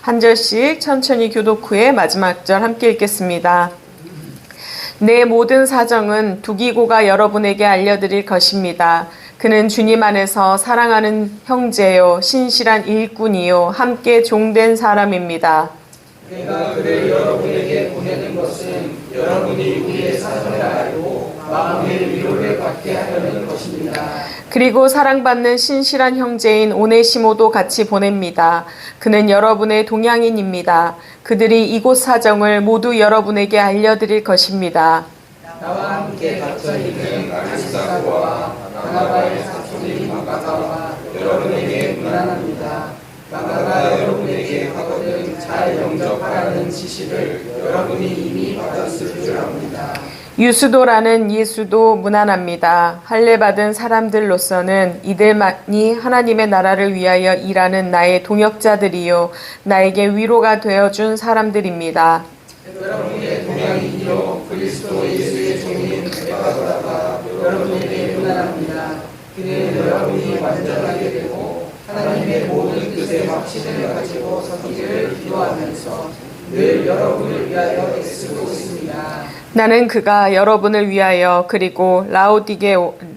한 절씩 천천히 교독 후에 마지막 절 함께 읽겠습니다. 내 모든 사정은 두기고가 여러분에게 알려드릴 것입니다. 그는 주님 안에서 사랑하는 형제요, 신실한 일꾼이요, 함께 종된 사람입니다. 내가 그를 여러분에게 보내는 것은 여러분이 우리의 사정을 알고 마음의 위로를 받게 하려는. 그리고 사랑받는 신실한 형제인 오네시모도 같이 보냅니다. 그는 여러분의 동양인입니다. 그들이 이곳 사정을 모두 여러분에게 알려드릴 것입니다. 나와 함께 갇혀 있는 아리스타고와 바나바의 사촌인 마가가 여러분에게 문안합니다. 마가가 여러분에게 하거든 잘 영접하라는 지시를 여러분이 이미 받았을 줄 압니다. 유수도라는 예수도 무난합니다. 할례받은 사람들로서는 이들만이 하나님의 나라를 위하여 일하는 나의 동역자들이요 나에게 위로가 되어준 사람들입니다. 하나님의 모든 뜻에 확신을 가지고 서기를 기도하면서 늘 여러분을 위하여 애쓰고. 나는 그가 여러분을 위하여 그리고 라오디게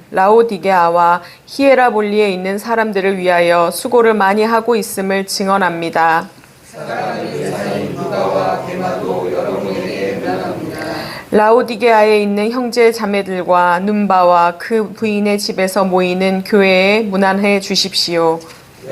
라오디게아와 히에라볼리에 있는 사람들을 위하여 수고를 많이 하고 있음을 증언합니다. 라오디게아에 있는 형제 자매들과 눈바와 그 부인의 집에서 모이는 교회에 문안해 주십시오.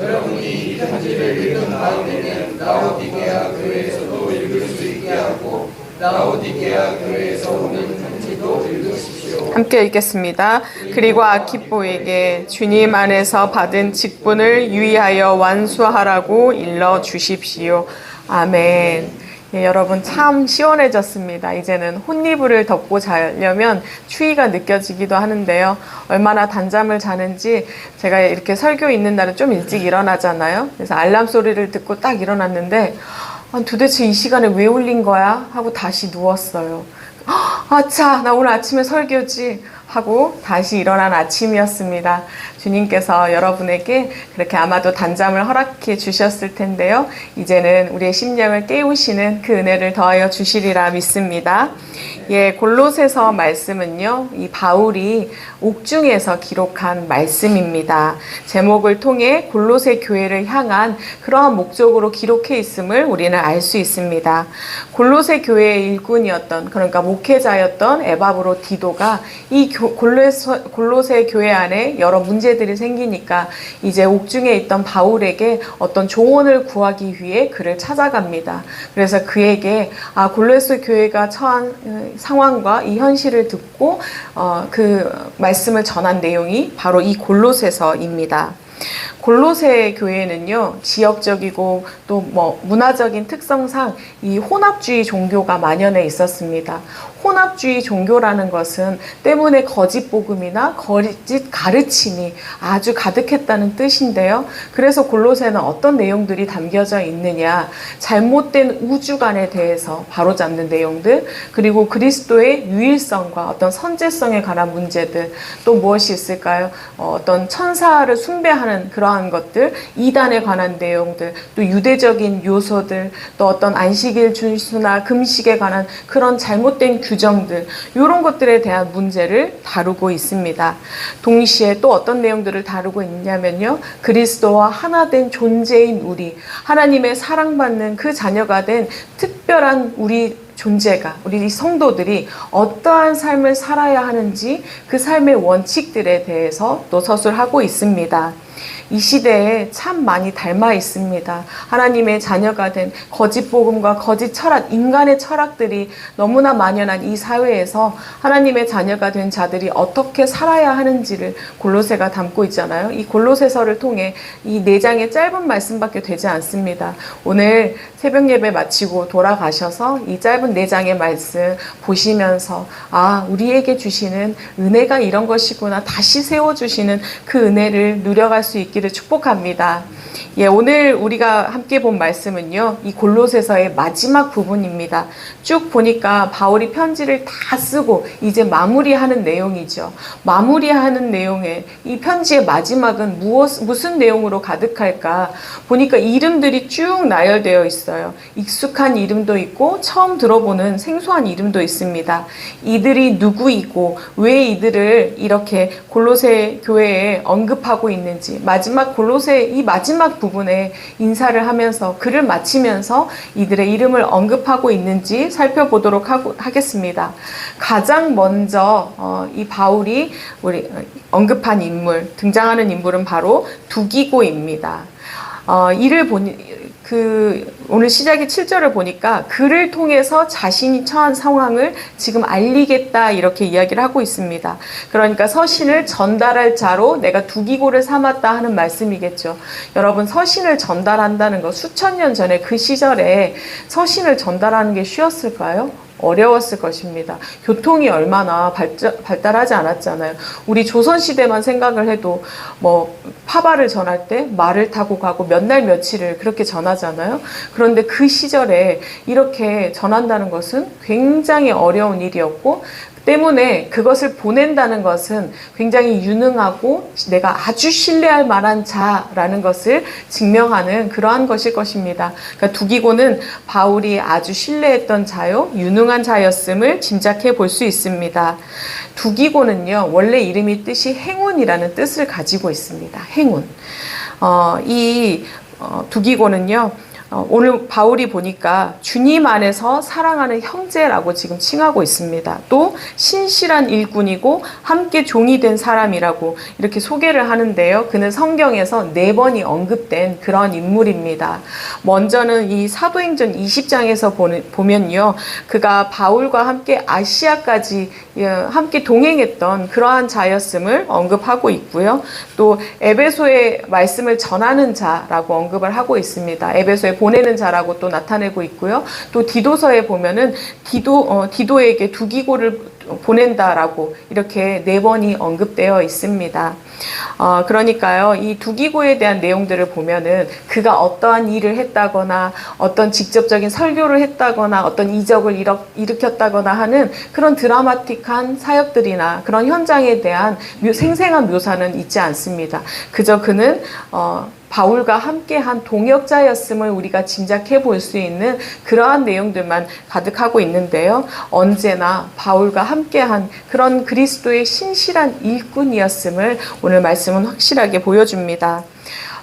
여러분이 이 편지를 읽은 다음에는 라오디게아 교회에서도 읽을 수 있게 하고 라오디게아 교회에서 오는 편지도 읽으십시오. 함께 읽겠습니다. 그리고 아키포에게 주님 안에서 받은 직분을 유의하여 완수하라고 일러 주십시오. 아멘. 예, 여러분 참 시원해졌습니다. 이제는 혼이불을 덮고 자려면 추위가 느껴지기도 하는데요. 얼마나 단잠을 자는지 제가 이렇게 설교 있는 날은 좀 일찍 일어나잖아요. 그래서 알람 소리를 듣고 딱 일어났는데 아, 도대체 이 시간에 왜 울린 거야? 하고 다시 누웠어요. 아차, 나 오늘 아침에 설교지. 하고 다시 일어난 아침이었습니다. 주님께서 여러분에게 그렇게 아마도 단잠을 허락해 주셨을 텐데요. 이제는 우리의 심령을 깨우시는 그 은혜를 더하여 주시리라 믿습니다. 예, 골로새서 말씀은요, 이 바울이 옥중에서 기록한 말씀입니다. 제목을 통해 골로새 교회를 향한 그러한 목적으로 기록해 있음을 우리는 알 수 있습니다. 골로새 교회의 일꾼이었던, 그러니까 목회자였던 에바브로 디도가 이 교- 골로새, 골로새 교회 안에 여러 문제들이 생기니까 이제 옥중에 있던 바울에게 어떤 조언을 구하기 위해 그를 찾아갑니다. 그래서 그에게 아 골로새 교회가 처한 어, 상황과 이 현실을 듣고 어, 그 말씀을 전한 내용이 바로 이 골로새서입니다. 골로새 교회는요 지역적이고 또 뭐 문화적인 특성상 이 혼합주의 종교가 만연해 있었습니다. 혼합주의 종교라는 것은 때문에 거짓 복음이나 거짓 가르침이 아주 가득했다는 뜻인데요. 그래서 골로새는 어떤 내용들이 담겨져 있느냐, 잘못된 우주관에 대해서 바로잡는 내용들, 그리고 그리스도의 유일성과 어떤 선제성에 관한 문제들, 또 무엇이 있을까요? 어, 어떤 천사를 숭배하는 그 러한 것들, 이단에 관한 내용들, 또 유대적인 요소들, 또 어떤 안식일 준수나 금식에 관한 그런 잘못된 규정들, 이런 것들에 대한 문제를 다루고 있습니다. 동시에 또 어떤 내용들을 다루고 있냐면요. 그리스도와 하나 된 존재인 우리, 하나님의 사랑받는 그 자녀가 된 특별한 우리 존재가 우리 성도들이 어떠한 삶을 살아야 하는지 그 삶의 원칙들에 대해서 또 서술하고 있습니다. 이 시대에 참 많이 닮아 있습니다. 하나님의 자녀가 된 거짓 복음과 거짓 철학, 인간의 철학들이 너무나 만연한 이 사회에서 하나님의 자녀가 된 자들이 어떻게 살아야 하는지를 골로새가 담고 있잖아요. 이 골로새서를 통해 이 네 장의 짧은 말씀밖에 되지 않습니다. 오늘 새벽 예배 마치고 돌아가셔서 이 짧은 네 장의 말씀 보시면서 아, 우리에게 주시는 은혜가 이런 것이구나. 다시 세워 주시는 그 은혜를 누려갈 수 있 기를 축복합니다. 예, 오늘 우리가 함께 본 말씀은요, 이 골로새서의 마지막 부분입니다. 쭉 보니까 바울이 편지를 다 쓰고 이제 마무리하는 내용이죠. 마무리하는 내용에 이 편지의 마지막은 무엇, 무슨 내용으로 가득할까? 보니까 이름들이 쭉 나열되어 있어요. 익숙한 이름도 있고 처음 들어보는 생소한 이름도 있습니다. 이들이 누구이고 왜 이들을 이렇게 골로새 교회에 언급하고 있는지 마지막 골로새 이 마지막 부분에 인사를 하면서 글을 마치면서 이들의 이름을 언급하고 있는지 살펴보도록 하고, 하겠습니다. 가장 먼저 어, 이 바울이 우리 어, 언급한 인물 등장하는 인물은 바로 두기고입니다. 어, 이를 보니 그 오늘 시작의 7절을 보니까 그를 통해서 자신이 처한 상황을 지금 알리겠다 이렇게 이야기를 하고 있습니다. 그러니까 서신을 전달할 자로 내가 두기고를 삼았다 하는 말씀이겠죠. 여러분 서신을 전달한다는 거 수천 년 전에 그 시절에 서신을 전달하는 게 쉬웠을까요? 어려웠을 것입니다. 교통이 얼마나 발자, 발달하지 않았잖아요. 우리 조선시대만 생각을 해도 뭐 파발을 전할 때 말을 타고 가고 몇 날 며칠을 그렇게 전하잖아요. 그런데 그 시절에 이렇게 전한다는 것은 굉장히 어려운 일이었고 때문에 그것을 보낸다는 것은 굉장히 유능하고 내가 아주 신뢰할 만한 자라는 것을 증명하는 그러한 것일 것입니다. 그러니까 두기고는 바울이 아주 신뢰했던 자요, 유능한 자였음을 짐작해 볼 수 있습니다. 두기고는요, 원래 이름이 뜻이 행운이라는 뜻을 가지고 있습니다. 행운. 어, 이 어, 두기고는요, 어, 오늘 바울이 보니까 주님 안에서 사랑하는 형제라고 지금 칭하고 있습니다. 또 신실한 일꾼이고 함께 종이 된 사람이라고 이렇게 소개를 하는데요. 그는 성경에서 네 번이 언급된 그런 인물입니다. 먼저는 이 사도행전 20장에서 보면요. 그가 바울과 함께 아시아까지 예, 함께 동행했던 그러한 자였음을 언급하고 있고요. 또 에베소의 말씀을 전하는 자라고 언급을 하고 있습니다. 에베소에 보내는 자라고 또 나타내고 있고요. 또 디도서에 보면은 디도 어, 디도에게 두기고를 보낸다라고 이렇게 네 번이 언급되어 있습니다. 어, 그러니까요, 이 두기고에 대한 내용들을 보면은 그가 어떠한 일을 했다거나 어떤 직접적인 설교를 했다거나 어떤 이적을 일으, 일으켰다거나 하는 그런 드라마틱한 사역들이나 그런 현장에 대한 묘, 생생한 묘사는 있지 않습니다. 그저 그는 어, 바울과 함께한 동역자였음을 우리가 짐작해 볼 수 있는 그러한 내용들만 가득하고 있는데요. 언제나 바울과 함께한 그런 그리스도의 신실한 일꾼이었음을 오늘 말씀은 확실하게 보여줍니다.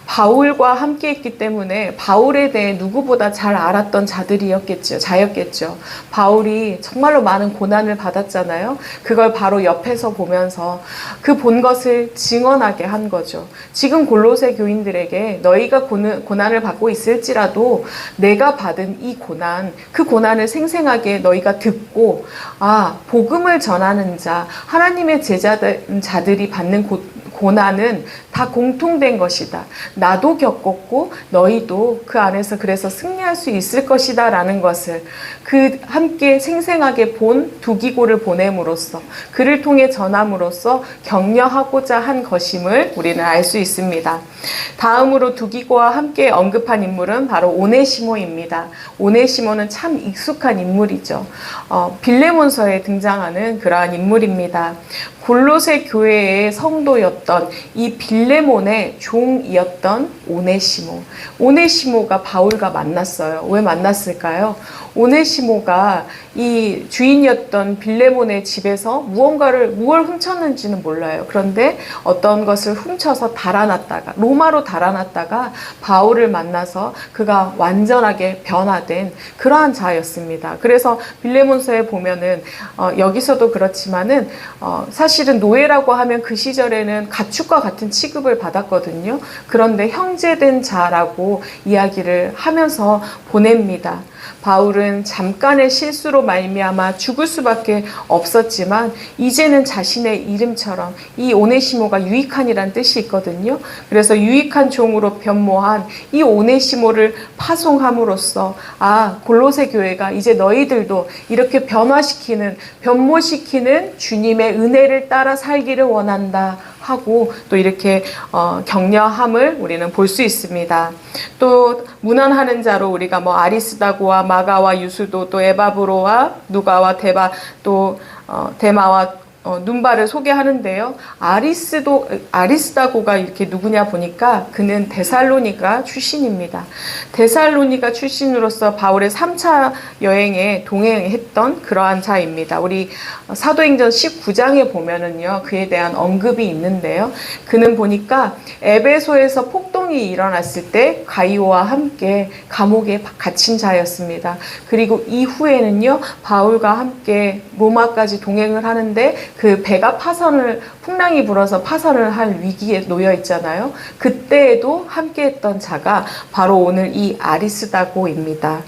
바울과 함께 했기 때문에 바울에 대해 누구보다 잘 알았던 자들이었겠죠. 자였겠죠. 바울이 정말로 많은 고난을 받았잖아요. 그걸 바로 옆에서 보면서 그 본 것을 증언하게 한 거죠. 지금 골로새 교인들에게 너희가 고난을 받고 있을지라도 내가 받은 이 고난, 그 고난을 생생하게 너희가 듣고 아, 복음을 전하는 자, 하나님의 제자들 자들이 받는 고, 고난은 다 공통된 것이다. 나도 겪었고 너희도 그 안에서 그래서 승리할 수 있을 것이다 라는 것을 그 함께 생생하게 본 두기고를 보냄으로써 그를 통해 전함으로써 격려하고자 한 것임을 우리는 알 수 있습니다. 다음으로 두기고와 함께 언급한 인물은 바로 오네시모입니다. 오네시모는 참 익숙한 인물이죠. 어, 빌레몬서에 등장하는 그러한 인물입니다. 골로새 교회의 성도였 던 이 빌레몬의 종이었던 오네시모. 오네시모가 바울과 만났어요. 왜 만났을까요? 오네시모가 이 주인이었던 빌레몬의 집에서 무언가를 무얼 훔쳤는지는 몰라요. 그런데 어떤 것을 훔쳐서 달아났다가 로마로 달아났다가 바울을 만나서 그가 완전하게 변화된 그러한 자였습니다. 그래서 빌레몬서에 보면은 어, 여기서도 그렇지만은 어, 사실은 노예라고 하면 그 시절에는 가축과 같은 취급을 받았거든요. 그런데 형제된 자라고 이야기를 하면서 보냅니다. 바울은 잠깐의 실수로 말미암아 죽을 수밖에 없었지만 이제는 자신의 이름처럼 이 오네시모가 유익한이란 뜻이 있거든요. 그래서 유익한 종으로 변모한 이 오네시모를 파송함으로써 아 골로새 교회가 이제 너희들도 이렇게 변화시키는 변모시키는 주님의 은혜를 따라 살기를 원한다. 하고 또 이렇게 어, 격려함을 우리는 볼 수 있습니다. 또 무난하는 자로 우리가 뭐 아리스다고와 마가와 유수도 또 에바브로와 누가와 데바 또 어, 데마와 어, 눈바를 소개하는데요. 아리스도 아리스다고가 이렇게 누구냐 보니까 그는 데살로니가 출신입니다. 데살로니가 출신으로서 바울의 3차 여행에 동행했던 그러한 자입니다. 우리 사도행전 19장에 보면은요. 그에 대한 언급이 있는데요. 그는 보니까 에베소에서 폭동이 일어났을 때 가이오와 함께 감옥에 갇힌 자였습니다. 그리고 이후에는요. 바울과 함께 로마까지 동행을 하는데 그 배가 파선을 풍랑이 불어서 파선을 할 위기에 놓여 있잖아요. 그때에도 함께했던 자가 바로 오늘 이 아리스다고입니다.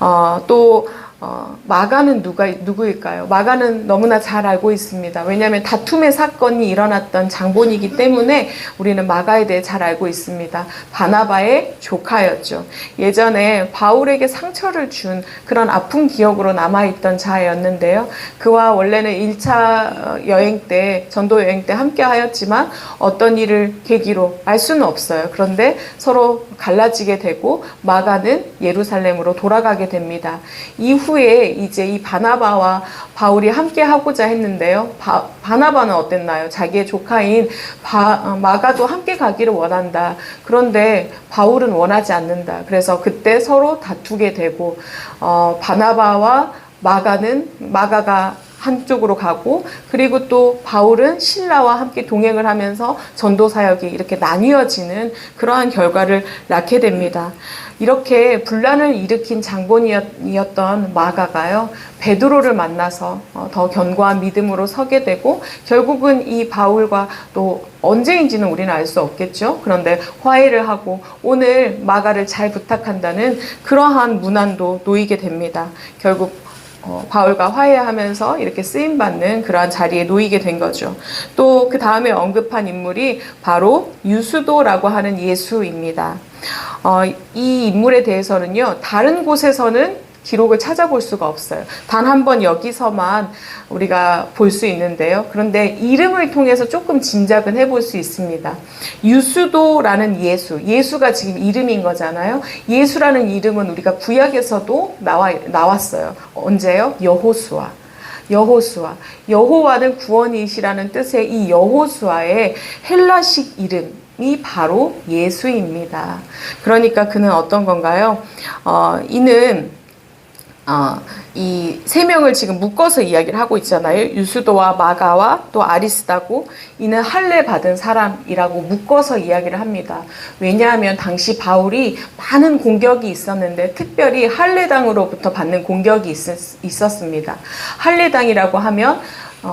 어, 또 어, 마가는 누가 누구일까요? 마가는 너무나 잘 알고 있습니다. 왜냐하면 다툼의 사건이 일어났던 장본이기 때문에 우리는 마가에 대해 잘 알고 있습니다. 바나바의 조카였죠. 예전에 바울에게 상처를 준 그런 아픈 기억으로 남아있던 자였는데요. 그와 원래는 1차 여행 때, 전도 여행 때 함께 하였지만 어떤 일을 계기로 알 수는 없어요. 그런데 서로 갈라지게 되고 마가는 예루살렘으로 돌아가게 됩니다. 이후 에 이제 이 바나바와 바울이 함께 하고자 했는데요. 바, 바나바는 어땠나요? 자기의 조카인 바, 어, 마가도 함께 가기를 원한다. 그런데 바울은 원하지 않는다. 그래서 그때 서로 다투게 되고 어, 바나바와 마가는 마가가 한쪽으로 가고 그리고 또 바울은 신라와 함께 동행을 하면서 전도 사역이 이렇게 나뉘어지는 그러한 결과를 낳게 됩니다. 이렇게 분란을 일으킨 장본이었던 마가가요 베드로를 만나서 어, 더 견고한 믿음으로 서게 되고 결국은 이 바울과 또 언제인지는 우리는 알 수 없겠죠. 그런데 화해를 하고 오늘 마가를 잘 부탁한다는 그러한 문안도 놓이게 됩니다. 결국 어, 바울과 화해하면서 이렇게 쓰임 받는 그러한 자리에 놓이게 된 거죠. 또 그 다음에 언급한 인물이 바로 유수도라고 하는 예수입니다. 어, 이 인물에 대해서는요 다른 곳에서는 기록을 찾아볼 수가 없어요. 단 한 번 여기서만 우리가 볼 수 있는데요. 그런데 이름을 통해서 조금 짐작은 해볼 수 있습니다. 유수도라는 예수, 예수가 지금 이름인 거잖아요. 예수라는 이름은 우리가 구약에서도 나와, 나왔어요. 언제요? 여호수아. 여호수아. 여호와는 구원이시라는 뜻의 이 여호수아의 헬라식 이름. 이 바로 예수입니다. 그러니까 그는 어떤 건가요? 어, 이는 어, 이세 명을 지금 묶어서 이야기를 하고 있잖아요. 유수도와 마가와 또 아리스다고 이는 할례 받은 사람이라고 묶어서 이야기를 합니다. 왜냐하면 당시 바울이 많은 공격이 있었는데 특별히 할례당으로부터 받는 공격이 있었, 있었습니다. 할례당이라고 하면 어,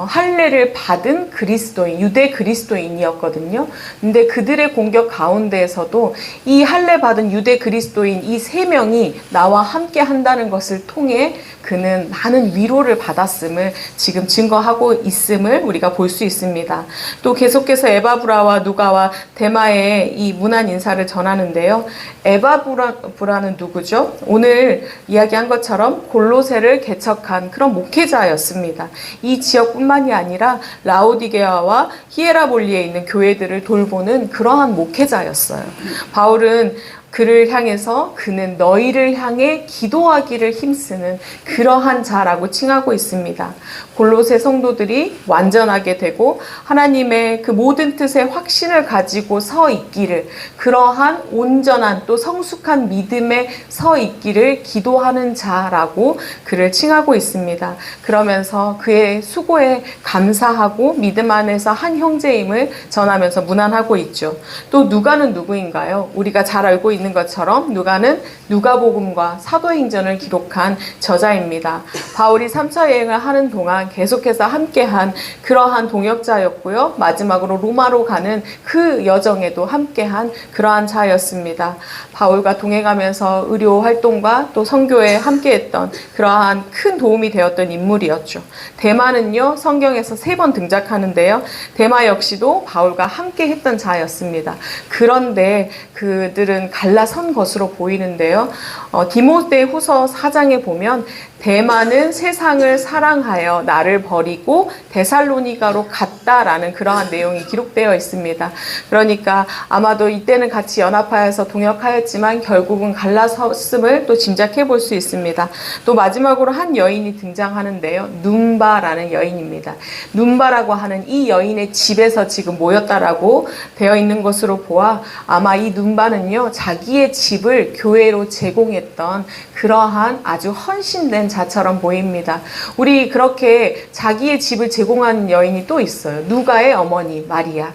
할례를 받은 그리스도인, 유대 그리스도인이었거든요. 근데 그들의 공격 가운데에서도 이 할례 받은 유대 그리스도인 이 세 명이 나와 함께 한다는 것을 통해 그는 많은 위로를 받았음을 지금 증거하고 있음을 우리가 볼 수 있습니다. 또 계속해서 에바브라와 누가와 데마의 이 문안 인사를 전하는데요. 에바브라는 누구죠? 오늘 이야기한 것처럼 골로새를 개척한 그런 목회자였습니다. 이 지역 뿐만이 아니라 라오디게아와 히에라볼리에 있는 교회들을 돌보는 그러한 목회자였어요. 바울은 그를 향해서 그는 너희를 향해 기도하기를 힘쓰는 그러한 자라고 칭하고 있습니다. 골로새 성도들이 완전하게 되고 하나님의 그 모든 뜻에 확신을 가지고 서 있기를 그러한 온전한 또 성숙한 믿음에 서 있기를 기도하는 자라고 그를 칭하고 있습니다. 그러면서 그의 수고에 감사하고 믿음 안에서 한 형제임을 전하면서 문안하고 있죠. 또 누가는 누구인가요? 우리가 잘 알고 있는 것처럼 누가는 누가복음과 사도행전을 기록한 저자입니다. 바울이 3차 여행을 하는 동안 계속해서 함께한 그러한 동역자였고요. 마지막으로 로마로 가는 그 여정에도 함께한 그러한 자였습니다. 바울과 동행하면서 의료 활동과 또 선교에 함께했던 그러한 큰 도움이 되었던 인물이었죠. 대마는요 성경에서 세 번 등장하는데요. 대마 역시도 바울과 함께 했던 자였습니다. 그런데 그들은 갈 갈라선 것으로 보이는데요. 어, 디모데 후서 4장에 보면 대만은 세상을 사랑하여 나를 버리고 데살로니가로 갔다라는 그러한 내용이 기록되어 있습니다. 그러니까 아마도 이때는 같이 연합하여서 동역하였지만 결국은 갈라섰음을 또 짐작해 볼 수 있습니다. 또 마지막으로 한 여인이 등장하는데요. 눈바라는 여인입니다. 눈바라고 하는 이 여인의 집에서 지금 모였다라고 되어 있는 것으로 보아 아마 이 눈바는요 자기의 집을 교회로 제공했던 그러한 아주 헌신된 자처럼 보입니다. 우리 그렇게 자기의 집을 제공한 여인이 또 있어요. 누가의 어머니 마리아.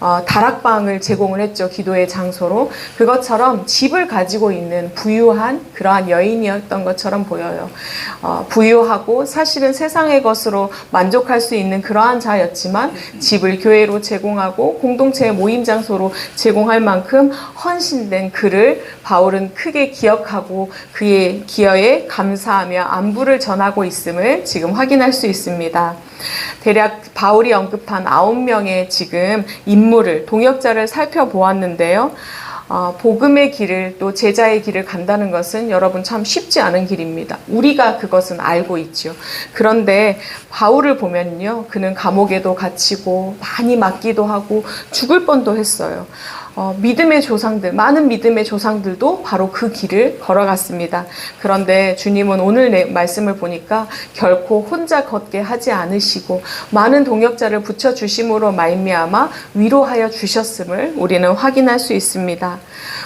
어, 다락방을 제공을 했죠. 기도의 장소로. 그것처럼 집을 가지고 있는 부유한 그러한 여인이었던 것처럼 보여요. 어, 부유하고 사실은 세상의 것으로 만족할 수 있는 그러한 자였지만 집을 교회로 제공하고 공동체의 모임 장소로 제공할 만큼 헌신된 그를 바울은 크게 기억하고 그의 기여에 감사하며 안부를 전하고 있음을 지금 확인할 수 있습니다. 대략 바울이 언급한 아홉 명의 지금 인 물을 동역자를 살펴보았는데요. 어, 복음의 길을 또 제자의 길을 간다는 것은 여러분 참 쉽지 않은 길입니다. 우리가 그것은 알고 있죠. 그런데 바울을 보면요. 그는 감옥에도 갇히고 많이 맞기도 하고 죽을 뻔도 했어요. 어, 믿음의 조상들, 많은 믿음의 조상들도 바로 그 길을 걸어갔습니다. 그런데 주님은 오늘 내 말씀을 보니까 결코 혼자 걷게 하지 않으시고 많은 동역자를 붙여 주심으로 말미암아 위로하여 주셨음을 우리는 확인할 수 있습니다.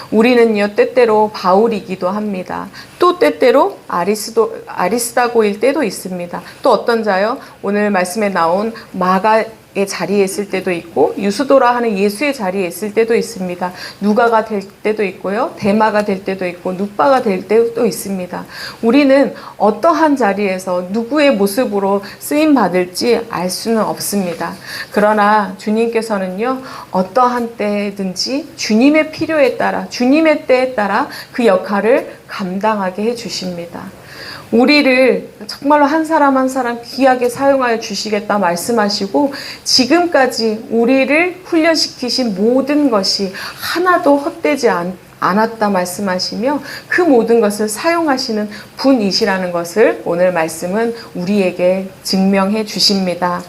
우리는요 때때로 바울이기도 합니다. 또 때때로 아리스도 아리스다고일 때도 있습니다. 또 어떤 자요? 오늘 말씀에 나온 마가 의 자리에 있을 때도 있고 유수도라 하는 예수의 자리에 있을 때도 있습니다. 누가가 될 때도 있고요. 대마가 될 때도 있고 누빠가 될 때도 있습니다. 우리는 어떠한 자리에서 누구의 모습으로 쓰임 받을지 알 수는 없습니다. 그러나 주님께서는요. 어떠한 때든지 주님의 필요에 따라 주님의 때에 따라 그 역할을 감당하게 해 주십니다. 우리를 정말로 한 사람 한 사람 귀하게 사용하여 주시겠다 말씀하시고 지금까지 우리를 훈련시키신 모든 것이 하나도 헛되지 않, 않았다 말씀하시며 그 모든 것을 사용하시는 분이시라는 것을 오늘 말씀은 우리에게 증명해 주십니다.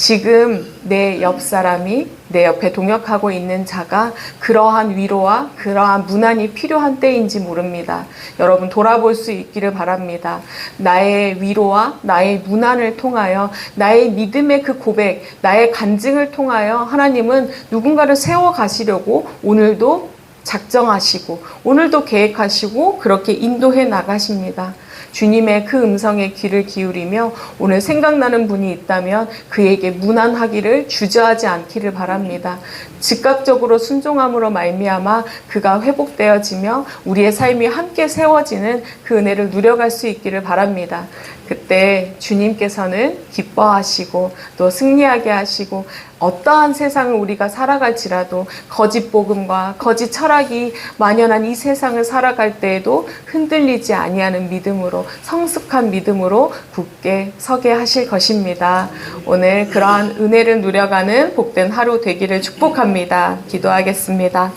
지금 내 옆 사람이 내 옆에 동역하고 있는 자가 그러한 위로와 그러한 문안이 필요한 때인지 모릅니다. 여러분 돌아볼 수 있기를 바랍니다. 나의 위로와 나의 문안을 통하여 나의 믿음의 그 고백, 나의 간증을 통하여 하나님은 누군가를 세워 가시려고 오늘도 작정하시고 오늘도 계획하시고 그렇게 인도해 나가십니다. 주님의 그 음성에 귀를 기울이며 오늘 생각나는 분이 있다면 그에게 무난하기를 주저하지 않기를 바랍니다. 즉각적으로 순종함으로 말미암아 그가 회복되어지며 우리의 삶이 함께 세워지는 그 은혜를 누려갈 수 있기를 바랍니다. 그때 주님께서는 기뻐하시고 또 승리하게 하시고 어떠한 세상을 우리가 살아갈지라도 거짓 복음과 거짓 철학이 만연한 이 세상을 살아갈 때에도 흔들리지 아니하는 믿음으로 성숙한 믿음으로 굳게 서게 하실 것입니다. 오늘 그러한 은혜를 누려가는 복된 하루 되기를 축복합니다. 기도하겠습니다.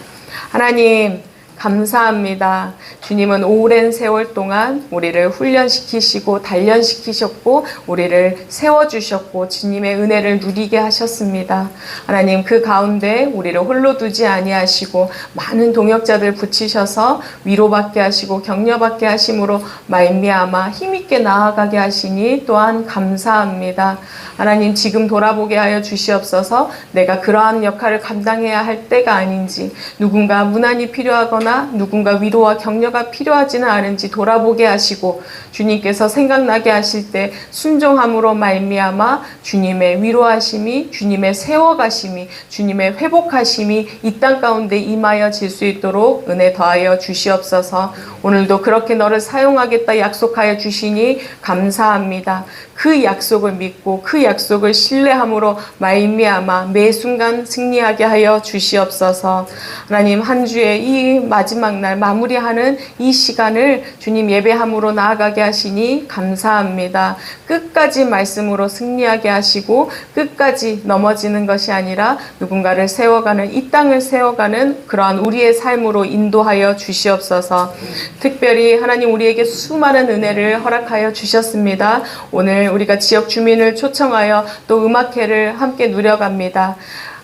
하나님 감사합니다. 주님은 오랜 세월 동안 우리를 훈련시키시고 단련시키셨고 우리를 세워주셨고 주님의 은혜를 누리게 하셨습니다. 하나님 그 가운데 우리를 홀로 두지 아니하시고 많은 동역자들 붙이셔서 위로받게 하시고 격려받게 하심으로 말미암아 힘있게 나아가게 하시니 또한 감사합니다. 하나님 지금 돌아보게 하여 주시옵소서 내가 그러한 역할을 감당해야 할 때가 아닌지 누군가 문안이 필요하거나 누군가 위로와 격려가 필요하지는 않은지 돌아보게 하시고 주님께서 생각나게 하실 때 순종함으로 말미암아 주님의 위로하심이 주님의 세워가심이 주님의 회복하심이 이 땅 가운데 임하여 질 수 있도록 은혜 더하여 주시옵소서 오늘도 그렇게 너를 사용하겠다 약속하여 주시니 감사합니다. 그 약속을 믿고 그 약속을 신뢰함으로 말미암아 매 순간 승리하게 하여 주시옵소서. 하나님 한 주의 이 마지막 날 마무리하는 이 시간을 주님 예배함으로 나아가게 하시니 감사합니다. 끝까지 말씀으로 승리하게 하시고 끝까지 넘어지는 것이 아니라 누군가를 세워가는 이 땅을 세워가는 그러한 우리의 삶으로 인도하여 주시옵소서. 특별히 하나님 우리에게 수많은 은혜를 허락하여 주셨습니다. 오늘 우리가 지역 주민을 초청하여 또 음악회를 함께 누려갑니다.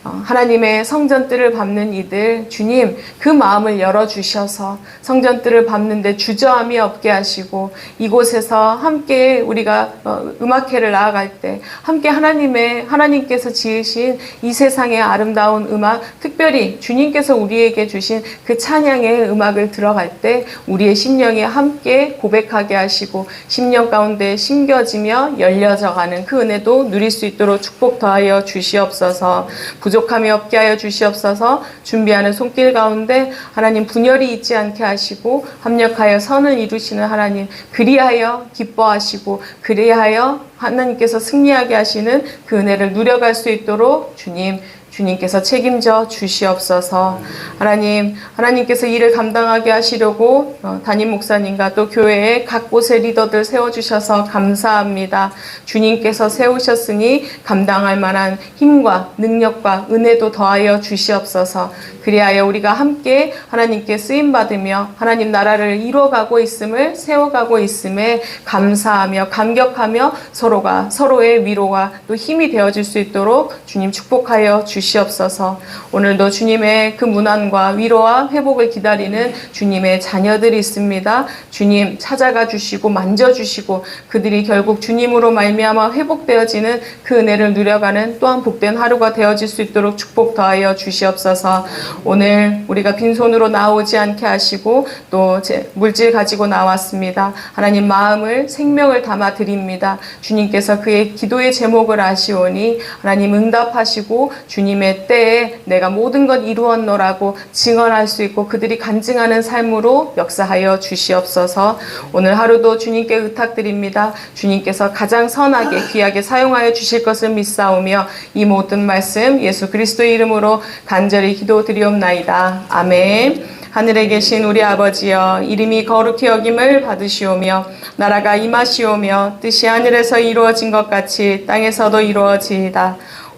어, 하나님의 성전뜰을 밟는 이들 주님 그 마음을 열어 주셔서 성전뜰을 밟는데 주저함이 없게 하시고 이곳에서 함께 우리가 어, 음악회를 나아갈 때 함께 하나님의 하나님께서 지으신 이 세상의 아름다운 음악 특별히 주님께서 우리에게 주신 그 찬양의 음악을 들어갈 때 우리의 심령에 함께 고백하게 하시고 심령 가운데 심겨지며 열려져 가는 그 은혜도 누릴 수 있도록 축복 더하여 주시옵소서. 부족 함이 없게 하여 주시옵소서. 준비하는 손길 가운데 하나님 분열이 있지 않게 하시고 합력하여 선을 이루시는 하나님 그리하여 기뻐하시고 그리하여 하나님께서 승리하게 하시는 그 은혜를 누려갈 수 있도록 주님 주님께서 책임져 주시옵소서. 하나님, 하나님께서 일을 감당하게 하시려고 어, 담임 목사님과 또 교회의 각 곳의 리더들 세워주셔서 감사합니다. 주님께서 세우셨으니 감당할 만한 힘과 능력과 은혜도 더하여 주시옵소서. 그리하여 우리가 함께 하나님께 쓰임 받으며 하나님 나라를 이루어가고 있음을 세워가고 있음에 감사하며 감격하며 서로가 서로의 위로가 또 힘이 되어질 수 있도록 주님 축복하여 주시 옵소서. 오늘도 주님의 그 문안과 위로와 회복을 기다리는 주님의 자녀들이 있습니다. 주님 찾아가 주시고 만져 주시고 그들이 결국 주님으로 말미암아 회복되어지는 그 은혜를 누려가는 또한 복된 하루가 되어질 수 있도록 축복 더하여 주시옵소서. 오늘 우리가 빈손으로 나오지 않게 하시고 또제 물질 가지고 나왔습니다. 하나님 마음을 생명을 담아 드립니다. 주님께서 그의 기도의 제목을 아시오니 하나님 응답하시고 주님 의 때에 내가 모든 것 이루었노라고 증언할 수 있고 그들이 간증하는 삶으로 역사하여 주시옵소서. 오늘 하루도 주님께 의탁드립니다. 주님께서 가장 선하게 귀하게 사용하여 주실 것을 믿사오며 이 모든 말씀 예수 그리스도의 이름으로 간절히 기도드리옵나이다. 아멘. 하늘에 계신 우리 아버지여 이름이 거룩히 여김을 받으시오며 나라가 임하시오며 뜻이 하늘에서 이루어진 것 같이 땅에서도 이루어지이다.